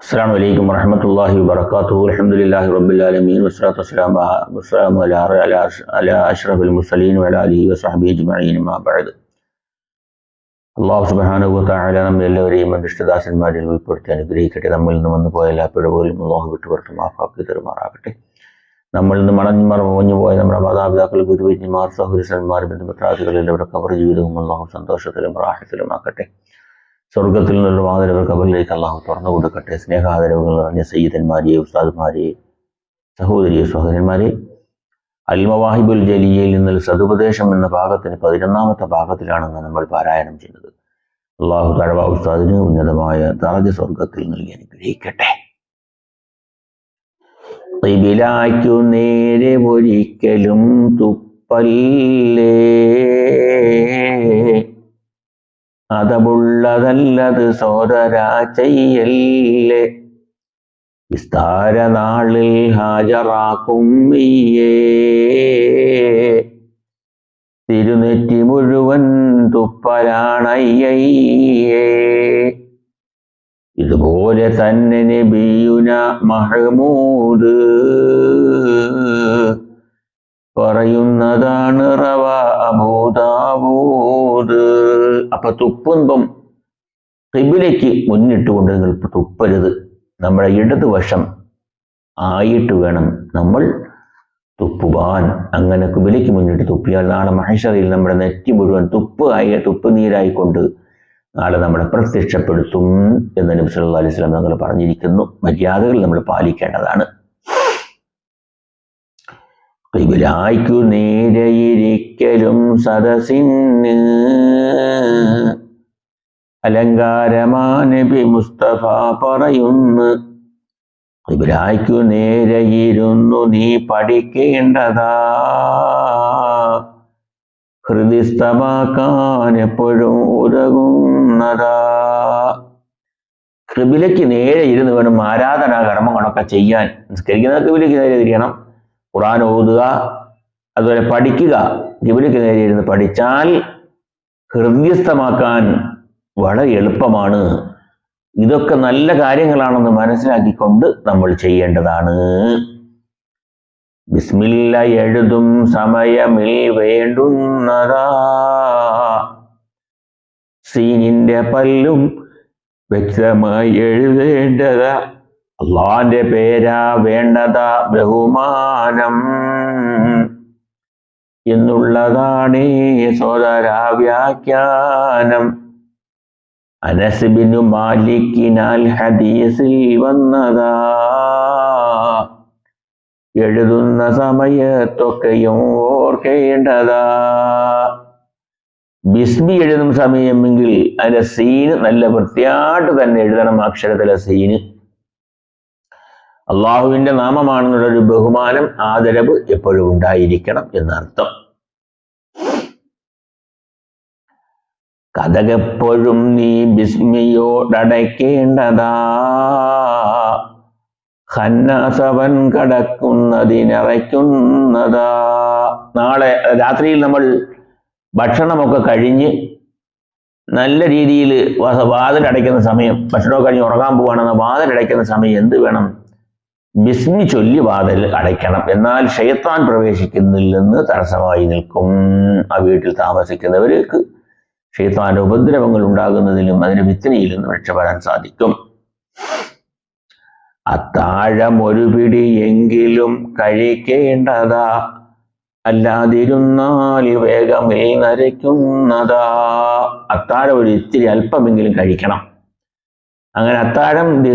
അസ്സാം വലൈക്കും വറഹമത്തല്ലാഹി വബർക്കാത്തു അലഹമുല്ലാഹി റബ്ബുലാലമീൻ വസ്ലാത്തു വസ്ലാം വസ്ലാം അല അഷ്റഫുൽ മുസലീൻ വലാലി വസാബി അജ്മഈൻ. മാബഅദ് അള്ളാഹു സുബാനുഭവ താഴെ നമ്മൾ എല്ലാവരെയും അനുഷ്ഠദാസന്മാരിൽ ഉൾപ്പെടുത്തി അനുഗ്രഹിക്കട്ടെ. നമ്മളിൽ നിന്ന് വന്നു പോയ എല്ലാ പിഴവുകളും അള്ളാഹു വിട്ടുപുറത്ത് മാഫാക്കി തെരുമാറാകട്ടെ. നമ്മളിൽ നിന്ന് മണഞ്ഞുമാർ മോഞ്ഞു പോയ നമ്മുടെ മാതാപിതാക്കൾ ഗുരുവിജ്ഞിമാർ സഹോദരന്മാർ ബന്ധുമിത്രാദികളിൽ ഇവിടെ കവർ ജീവിതവും അള്ളാഹു സന്തോഷത്തിലും പ്രാഹത്തിലുമാക്കട്ടെ സ്വർഗത്തിൽ നിന്നുള്ള ആദരവ് കബലിലേക്ക് അള്ളാഹു തുറന്നു കൊടുക്കട്ടെ. സ്നേഹാദരവുകൾ നിറഞ്ഞ സയ്യിദന്മാരെ ഉസ്താദുമാരെ സഹോദരിയെ സഹോദരന്മാരെ. അൽമവാഹിബുൽ ജലിയയിൽ നിന്നൽ സതുപദേശം എന്ന ഭാഗത്തിന് പതിനൊന്നാമത്തെ ഭാഗത്തിലാണ് നമ്മൾ പാരായണം ചെയ്യുന്നത്. അള്ളാഹു തഴവ ഉസ്താദിന് ഉന്നതമായ ദറജ സ്വർഗത്തിൽ നൽകി അനുഗ്രഹിക്കട്ടെ ു. നേരെ ഒരിക്കലും തുപ്പല്ലേ? അതമുള്ളതല്ലത് സോദരാ ചെയ്യല്ലേ വിസ്താര നാളിൽ ഹാജറാക്കും തിരുനെറ്റി മുഴുവൻ തുപ്പലാണയ്യേ ഇതുപോലെ തന്നെ നബിയുന മഹമൂദ്. പറയുന്നതാണ് റവ അബൂദാബൂദ് അപ്പൊ തുപ്പുമ്പം കിബിലേക്ക് മുന്നിട്ടുകൊണ്ട് തുപ്പരുത്. നമ്മുടെ ഇടതുവശം ആയിട്ട് വേണം നമ്മൾ തുപ്പുവാൻ. അങ്ങനെ കുബിലേക്ക് മുന്നിട്ട് തുപ്പിയാൽ നാളെ മഹേശ്വരയിൽ നമ്മുടെ നെറ്റി മുഴുവൻ തുപ്പ് ആയ തുപ്പ് നീരായിക്കൊണ്ട് നാളെ നമ്മളെ പ്രത്യക്ഷപ്പെടുത്തും എന്ന് നബി സല്ലല്ലാഹു അലൈഹി സ്വലം പറഞ്ഞിരിക്കുന്നു. മര്യാദകൾ നമ്മൾ പാലിക്കേണ്ടതാണ്. കിബിലായ്ക്കു നേരെയിരിക്കലും സദസിന് അലങ്കാരമാനബി മുസ്തഫ പറയുന്നു കിബിലായ്ക്കു നേരെയിരുന്നു നീ പഠിക്കേണ്ടതാ. ഹൃദിസ്ഥമാക്കാൻ എപ്പോഴും ഉതകുന്നതാ. കൃബിലയ്ക്ക് നേരെ ഇരുന്ന് വേണം ആരാധനാ കർമ്മങ്ങളൊക്കെ ചെയ്യാൻ. നിസ്കരിക്കുന്ന കൃബിലയ്ക്ക് നേരെ തിരിയണം. ഖുറാൻ ഓതുക അതുപോലെ പഠിക്കുക. ഗിബിലിക്ക് നേരെ ഇരുന്ന് പഠിച്ചാൽ ഹൃദ്യസ്ഥമാക്കാൻ വളരെ എളുപ്പമാണ്. ഇതൊക്കെ നല്ല കാര്യങ്ങളാണെന്ന് മനസ്സിലാക്കിക്കൊണ്ട് നമ്മൾ ചെയ്യേണ്ടതാണ്. ബിസ്മില്ല എഴുതും സമയമിൽ വേണ്ടുന്നതാ. സീനിന്റെ പല്ലും വ്യക്തമായി എഴുതേണ്ടതാ. അള്ളാന്റെ പേരാ വേണ്ടത ബഹുമാനം. എന്നുള്ളതാണ് സോദരാ വ്യാഖ്യാനം. അനസ്ബിനു മാലിക്കിനാൽ ഹദീസിൽ വന്നതാ. എഴുതുന്ന സമയത്തൊക്കെയും ഓർക്കേണ്ടതാ. ബിസ്മി എഴുതുന്ന സമയമെങ്കിൽ അതിന്റെ സീന് നല്ല വൃത്തിയായിട്ട് തന്നെ എഴുതണം അക്ഷരത്തിലെ സീന്. അള്ളാഹുവിന്റെ നാമമാണെന്നുള്ളൊരു ബഹുമാനം ആദരവ് എപ്പോഴും ഉണ്ടായിരിക്കണം എന്നർത്ഥം. കഥകെപ്പോഴും നീ ബിസ്മിയോടടയ്ക്കേണ്ടതാ. ഹന്നാസവൻ കടക്കുന്നതിനിറയ്ക്കുന്നതാ. നാളെ രാത്രിയിൽ നമ്മൾ ഭക്ഷണമൊക്കെ കഴിഞ്ഞ് നല്ല രീതിയിൽ വാതിലടയ്ക്കുന്ന സമയം ഭക്ഷണമൊക്കെ കഴിഞ്ഞ് ഉറങ്ങാൻ പോവുകയാണെന്ന് വാതിലടയ്ക്കുന്ന സമയം എന്ത് വേണം? ബിസ്മി ചൊല്ലി വാതിൽ അടയ്ക്കണം. എന്നാൽ ഷെയ്ത്താൻ പ്രവേശിക്കുന്നില്ലെന്ന് തടസ്സമായി നിൽക്കും. ആ വീട്ടിൽ താമസിക്കുന്നവർക്ക് ഷെയ്ത്താന്റെ ഉപദ്രവങ്ങൾ ഉണ്ടാകുന്നതിലും അതിന്റെ വിത്തനയിൽ നിന്ന് രക്ഷപ്പെടാൻ സാധിക്കും. അത്താഴം ഒരു പിടി എങ്കിലും കഴിക്കേണ്ടതാ. അല്ലാതിരുന്നാൽ വേഗമേ നരയ്ക്കുന്നതാ അത്താഴം ഒരു ഇത്തിരി അല്പമെങ്കിലും കഴിക്കണം. അങ്ങനെ അത്താഴം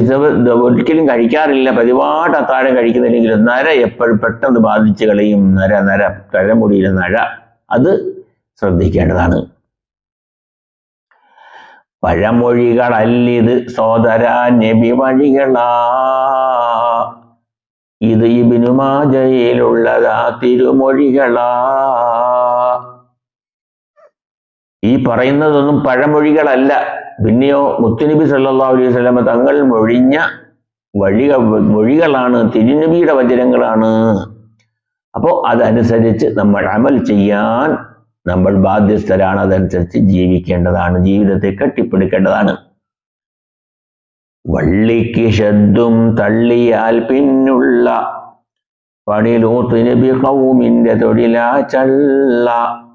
ഒരിക്കലും കഴിക്കാറില്ല. പതിവായിട്ട് അത്താഴം കഴിക്കുന്നില്ലെങ്കിലും നര എപ്പോഴും പെട്ടെന്ന് ബാധിച്ച് കളയും. നര നര കഴമുടിയിലെ നഴ അത് ശ്രദ്ധിക്കേണ്ടതാണ്. പഴമൊഴികളല്ലിത് സോദര നബി വഴികളാ. ഇത് ഇബിനുമാജയിലുള്ളതാ തിരുമൊഴികളാ. ഈ പറയുന്നതൊന്നും പഴമൊഴികളല്ല. പിന്നെയോ മുത്തുനബി സല്ലാ അലൈഹി സ്വലമ തങ്ങൾ മൊഴിഞ്ഞ വഴിക മൊഴികളാണ് തിരുനബിയുടെ വചനങ്ങളാണ്. അപ്പോൾ അതനുസരിച്ച് നമ്മൾ അമൽ ചെയ്യാൻ നമ്മൾ ബാധ്യസ്ഥരാണ്. അതനുസരിച്ച് ജീവിക്കേണ്ടതാണ്. ജീവിതത്തെ കെട്ടിപ്പടുക്കേണ്ടതാണ്. വള്ളിക്ക് ശബ്ദും തള്ളിയാൽ പിന്നുള്ള പണിലൂത്ത് നബി കൗമിന്റെ തൊഴിലാ ചള്ള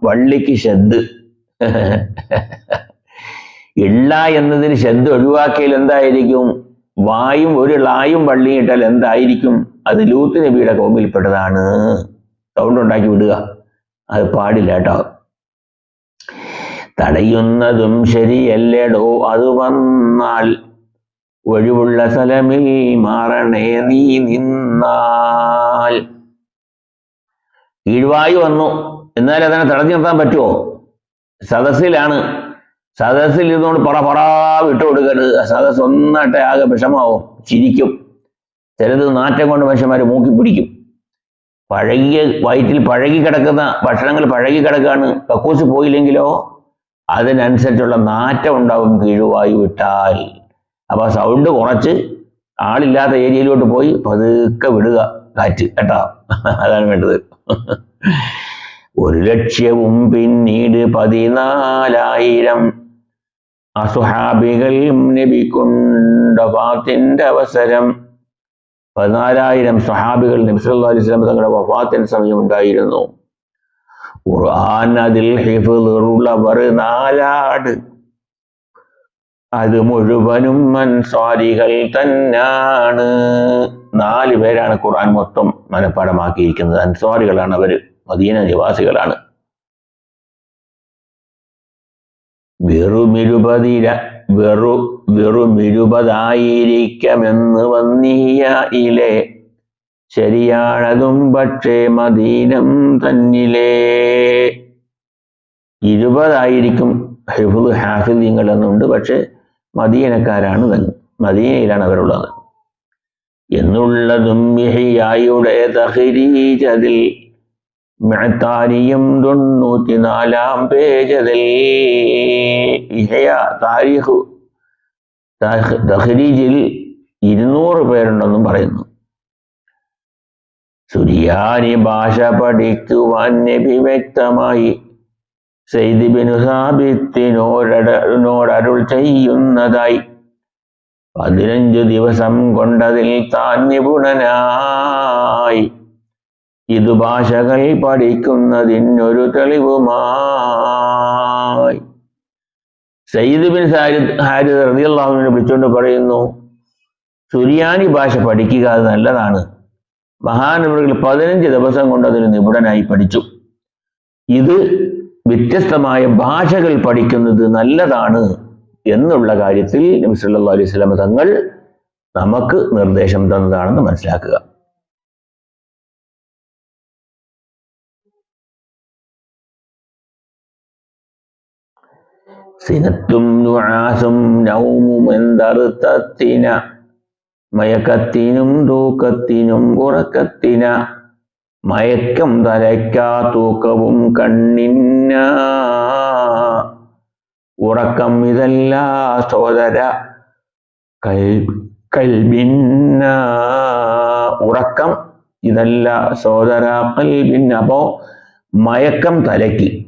വള്ളിക്ക് ശബ്ദ്. ഇള്ള എന്നതിന് ശബ്ദം ഒഴിവാക്കിയാൽ എന്തായിരിക്കും? വായും ഒരു ളായും വള്ളിയും ഇട്ടാൽ എന്തായിരിക്കും? അത് ലൂത്ത് നബിയുടെ കോമിൽപ്പെട്ടതാണ് സൗണ്ട് ഉണ്ടാക്കി വിടുക. അത് പാടില്ല കേട്ടോ. തടയുന്നതും ശരിയല്ലേടോ? അത് വന്നാൽ ഒഴിവുള്ള സ്ഥലമിൽ മാറണേ നീ നിന്നാൽ. കീഴ്വായു വന്നു. എന്നാൽ അതിനെ തടഞ്ഞു നിർത്താൻ പറ്റുമോ? സദസ്സിലാണ്. സദസ്സിൽ ഇരുന്നുകൊണ്ട് പറ പറ വിട്ടു കൊടുക്കരുത്. സദസ് ഒന്നാട്ടെ ആകെ വിഷമാവും. ചിരിക്കും. ചിലത് നാറ്റം കൊണ്ട് മനുഷ്യന്മാർ മൂക്കി പിടിക്കും. പഴകിയ വയറ്റിൽ പഴകി കിടക്കുന്ന ഭക്ഷണങ്ങൾ പഴകി കിടക്കാണ്. കക്കൂസ് പോയില്ലെങ്കിലോ അതിനനുസരിച്ചുള്ള നാറ്റം ഉണ്ടാവും കീഴുവായു വിട്ടാൽ. അപ്പോൾ സൗണ്ട് കുറച്ച് ആളില്ലാത്ത ഏരിയയിലോട്ട് പോയി പതുക്കെ വിടുക. കാറ്റ് കേട്ടോ. അതാണ് വേണ്ടത്. ഒരു ലക്ഷ്യവും പിന്നീട് പതിനാലായിരം അസുഹാബികൾ നബിക്കുണ്ട അവസരം. പതിനാലായിരം സ്വഹാബികൾ നബി അലൈഹി തങ്ങളുടെ വഫാത്തിന് സമയം ഉണ്ടായിരുന്നു ഖുർആൻ അതിൽ ഹിഫുള്ളവർ നാലാട്. അത് മുഴുവനും മൻസ്വാരികൾ തന്നാണ്. നാല് പേരാണ് ഖുർആൻ മൊത്തം മനഃപ്പാടമാക്കിയിരിക്കുന്നത്. അൻസ്വാരികളാണ് അവർ മദീന നിവാസികളാണ്. വെറുമിരുപതിര വെറു വെറുമിരുപതായിരിക്കമെന്ന് വന്നീയ ഇലെ. ശരിയാണതും പക്ഷേ മദീനം തന്നിലേ. ഇരുപതായിരിക്കും ഹെഫുദ് ഹാഫിദ്യങ്ങൾ എന്നുണ്ട് പക്ഷേ മദീനക്കാരാണ് മദീനയിലാണ് അവരുള്ളത്. എന്നുള്ളതും മിഹിയായുടെ തഹരീജതിൽ മെഹത്താനിയും തൊണ്ണൂറ്റി നാലാം പേജതിൽ. ഇഹയ താരിഖ് തഹരീജിൽ ഇരുന്നൂറ് പേരുണ്ടെന്നും പറയുന്നു. സുരിയാനി ഭാഷ പഠിക്കുവാൻ നബി വ്യക്തമായി സെയ്ദിബിനു സാബിത്തിനോടരുൾ ചെയ്യുന്നതായി. പതിനഞ്ചു ദിവസം കൊണ്ടതിൽ താൻ നിപുണനായി. ഇതു ഭാഷകൾ പഠിക്കുന്നതിനൊരു തെളിവുമായി. സയ്യിദ് ബിൻ ഹാരിദ് ഹാരിദ് റബിയുള്ള വിളിച്ചുകൊണ്ട് പറയുന്നു സുരിയാനി ഭാഷ പഠിക്കുക അത് നല്ലതാണ്. മഹാനവറുകൾ പതിനഞ്ച് ദിവസം കൊണ്ട് അതിന് നിപുണനായി പഠിച്ചു. ഇത് വ്യത്യസ്തമായ ഭാഷകൾ പഠിക്കുന്നത് നല്ലതാണ് എന്നുള്ള കാര്യത്തിൽ നബി സല്ലല്ലാഹു അലൈഹി തങ്ങൾ നമുക്ക് നിർദ്ദേശം തന്നതാണെന്ന് മനസ്സിലാക്കുക. സിനത്തും നുആസും നൗമും എന്തറുത്തത്തിന മയക്കത്തിനും തൂക്കത്തിനും ഉറക്കത്തിന മയക്കം തലയ്ക്കാ തൂക്കവും കണ്ണിന്ന. ഉറക്കം ഇതല്ല സോദര കൽ കൽബിന്ന. ഉറക്കം ഇതല്ല സോദര കൽബിന്ന. അപ്പോ മയക്കം തലയ്ക്ക്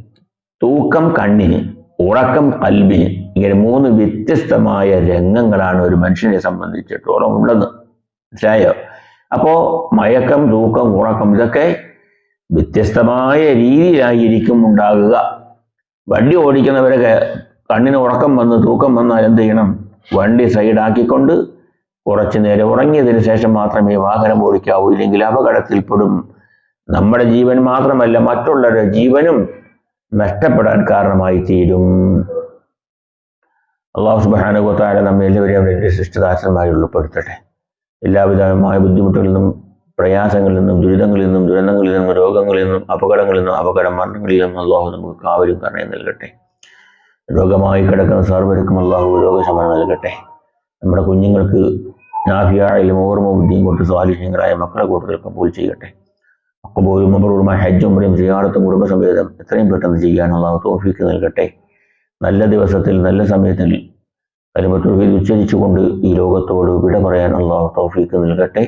തൂക്കം കണ്ണിന്. ഉറക്കം കൽബിന് ഇങ്ങനെ മൂന്ന് വ്യത്യസ്തമായ രംഗങ്ങളാണ് ഒരു മനുഷ്യനെ സംബന്ധിച്ചിടത്തോളം ഉള്ളത്. മനസ്സിലായോ? അപ്പോ മയക്കം തൂക്കം ഉറക്കം ഇതൊക്കെ വ്യത്യസ്തമായ രീതിയിലായിരിക്കും ഉണ്ടാകുക. വണ്ടി ഓടിക്കുന്നവരൊക്കെ കണ്ണിന് ഉറക്കം വന്ന് തൂക്കം വന്നാൽ എന്ത് ചെയ്യണം? വണ്ടി സൈഡാക്കിക്കൊണ്ട് കുറച്ചു നേരം ഉറങ്ങിയതിന് ശേഷം മാത്രമേ വാഹനം ഓടിക്കാവൂ. ഇല്ലെങ്കിൽ അപകടത്തിൽപ്പെടും. നമ്മുടെ ജീവൻ മാത്രമല്ല മറ്റുള്ളവരുടെ ജീവനും നഷ്ടപ്പെടാൻ കാരണമായി തീരും അള്ളാഹു സുബാനുഗോത്താര നമ്മെ എല്ലാവരെയും അവരുടെ ശിഷ്ടദാസന്മാരെ ഉൾപ്പെടുത്തട്ടെ. എല്ലാവിധമായ ബുദ്ധിമുട്ടുകളിൽ നിന്നും പ്രയാസങ്ങളിൽ നിന്നും ദുരിതങ്ങളിൽ നിന്നും ദുരന്തങ്ങളിൽ നിന്നും രോഗങ്ങളിൽ നിന്നും അപകടങ്ങളിൽ നിന്നും അപകട മരണങ്ങളിൽ നിന്നും അള്ളാഹു നമുക്ക് കാവലും കരണയും നൽകട്ടെ. രോഗമായി കിടക്കുന്ന സർവർക്കും അള്ളാഹു രോഗശമനം നൽകട്ടെ. നമ്മുടെ കുഞ്ഞുങ്ങൾക്ക് നാഫിയായാലും ഓർമ്മ ബുദ്ധിയും കൊണ്ട് സ്വാധീനങ്ങളായ മക്കളെ കൂടുതൽ കബൂൽ ചെയ്യട്ടെ. അക്കബോലും അബറൂറുമായ ഹജ്ജും പറയും സിയാറത്തും കുടുംബസമേതം എത്രയും പെട്ടെന്ന് ചെയ്യാൻ അള്ളാഹു തോഫിക്ക് നൽകട്ടെ. നല്ല ദിവസത്തിൽ നല്ല സമയത്തിൽ കലിമത്തുൽ ഉച്ചരിച്ചുകൊണ്ട് ഈ ലോകത്തോട് വിട പറയാൻ അള്ളാഹു തോഫിക്ക് നൽകട്ടെ.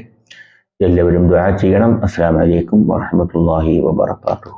എല്ലാവരും ദുആ ചെയ്യണം. അസ്സാം വലൈക്കും വാഹമത്തല്ലാഹി വബർക്കാത്തു